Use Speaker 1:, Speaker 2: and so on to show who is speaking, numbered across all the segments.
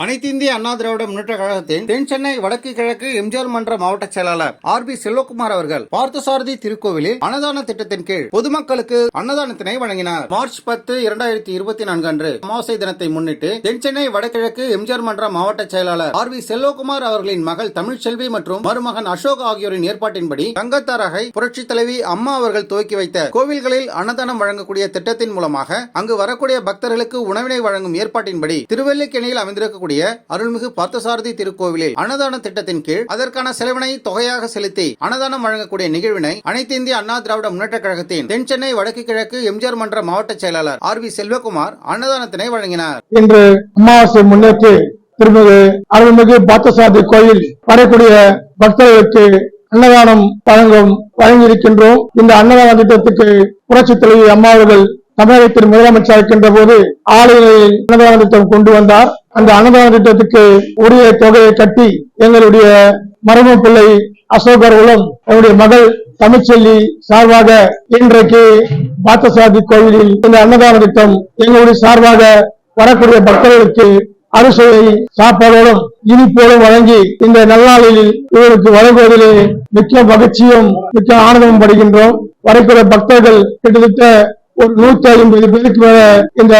Speaker 1: அனைத்து இந்திய அண்ணா திராவிட முன்னேற்ற கழகத்தின் தென் சென்னை வடக்கு கிழக்கு எம்ஜிஆர் மன்ற மாவட்ட செயலாளர் ஆர் பி செல்வகுமார் அவர்கள் பார்த்தசாரதி திருக்கோவிலில் அன்னதான திட்டத்தின் கீழ் பொதுமக்களுக்கு அன்னதானத்தினை வழங்கினார். மார்ச் பத்து இரண்டாயிரத்தி இருபத்தி நான்கு அன்று அமாவாசை தினத்தை முன்னிட்டு தென் சென்னை வடகிழக்கு எம்ஜிஆர் மன்ற மாவட்ட செயலாளர் ஆர் வி செல்வகுமார் அவர்களின் மகள் தமிழ்ச்செல்வி மற்றும் மருமகன் அசோக் ஆகியோரின் ஏற்பாட்டின்படி தங்கத்தாரகை புரட்சி தலைவி அம்மா அவர்கள் துவக்கி வைத்த கோவில்களில் அன்னதானம் வழங்கக்கூடிய திட்டத்தின் மூலமாக அங்கு வரக்கூடிய பக்தர்களுக்கு உணவினை வழங்கும் ஏற்பாட்டின்படி திருவல்லிக்கேணியில் அமைந்திருக்கக்கூடிய இருக்கக்கூடிய அருள்மிகு பார்த்தசாரதி திருக்கோவிலில் அன்னதான திட்டத்தின் கீழ் அதற்கான செலவினை தொகையாக செலுத்தி அன்னதானம் வழங்கக்கூடிய நிகழ்வினை அனைத்து இந்திய அண்ணா திராவிட முன்னேற்ற கழகத்தின் தென் சென்னை வடக்கு கிழக்கு எம்ஜிஆர் மன்ற மாவட்ட செயலாளர் ஆர் வி செல்வகுமார் அன்னதானத்தினை வழங்கினார்.
Speaker 2: இன்று அமாவாசை முன்னேற்று திருமிகு அருள்மிகு பார்த்தசாரதி கோயில் வரக்கூடிய பக்தர்களுக்கு அன்னதானம் வழங்கும் வழங்கியிருக்கின்றோம். இந்த அன்னதான திட்டத்துக்கு புரட்சி தலைவி அம்மா அவர்கள் தமிழகத்தின் முதலமைச்சர் இருக்கின்ற போது ஆலையில் அன்னதான திட்டம் கொண்டு வந்தார். அந்த அன்னதான திட்டத்துக்கு உரிய தொகையை கட்டி எங்களுடைய மரபு பிள்ளை அசோக் அவர்களும் அவருடைய மகள் தமிழ்ச்செல்வி சார்பாக இன்றைக்கு பாத்தசாதி கோவிலில் இந்த அன்னதான திட்டம் எங்களுடைய சார்பாக வரக்கூடிய பக்தர்களுக்கு அரிசியை சாப்பாடோடும் இனிப்போடும் வழங்கி இந்த நல்லாளில் இவருக்கு வழங்குவதிலே மிக்க மகிழ்ச்சியும் மிக்க ஆனந்தமும் படுகின்றோம். வரக்கூடிய பக்தர்கள் கிட்டத்தட்ட ஒரு நூத்தி ஐம்பது பேருக்கு மேல இந்த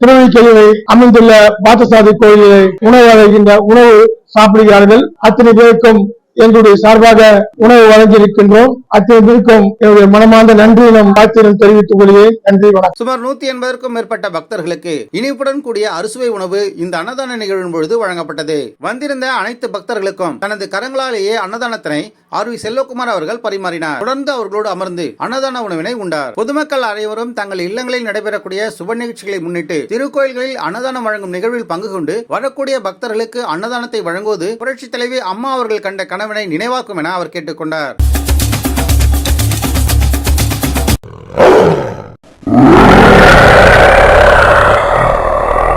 Speaker 2: திருவள்ளிக்கேணியில் அமைந்துள்ள பாத்தசாதி கோயிலில் உணவு வழங்குகின்ற உணவு சாப்பிடுகிறார்கள். அத்தனை பேருக்கும் எங்களுடைய சார்பாக உணவு வழங்கியிருக்கின்றோம். அத்தனை பேருக்கும் என்னுடைய மனமார்ந்த நன்றியினம் வாழ்த்தினம் தெரிவித்துக் கொள்கிறேன். நன்றி வணக்கம்.
Speaker 1: சுமார் நூத்தி எண்பதற்கும் மேற்பட்ட பக்தர்களுக்கு இனிப்புடன் கூடிய அறுசுவை உணவு இந்த அன்னதான நிகழ்வின் பொழுது வழங்கப்பட்டது. வந்திருந்த அனைத்து பக்தர்களுக்கும் தனது கரங்களாலேயே அன்னதானத்தினை ஆர் வி செல்வகுமார் அவர்கள் பரிமாறினார். தொடர்ந்து அவர்களோடு அமர்ந்து அன்னதான உணவினை உண்டார். பொதுமக்கள் அனைவரும் தங்கள் இல்லங்களில் நடைபெறக்கூடிய சுப நிகழ்ச்சிகளை முன்னிட்டு திருக்கோயில்களில் அன்னதானம் வழங்கும் நிகழ்வில் பங்கு கொண்டு வரக்கூடிய பக்தர்களுக்கு அன்னதானத்தை வழங்குவது புரட்சி தலைவி அம்மா அவர்கள் கண்ட கனவு. கனவினை நினைவாக்கும் என அவர் கேட்டுக்கொண்டார்.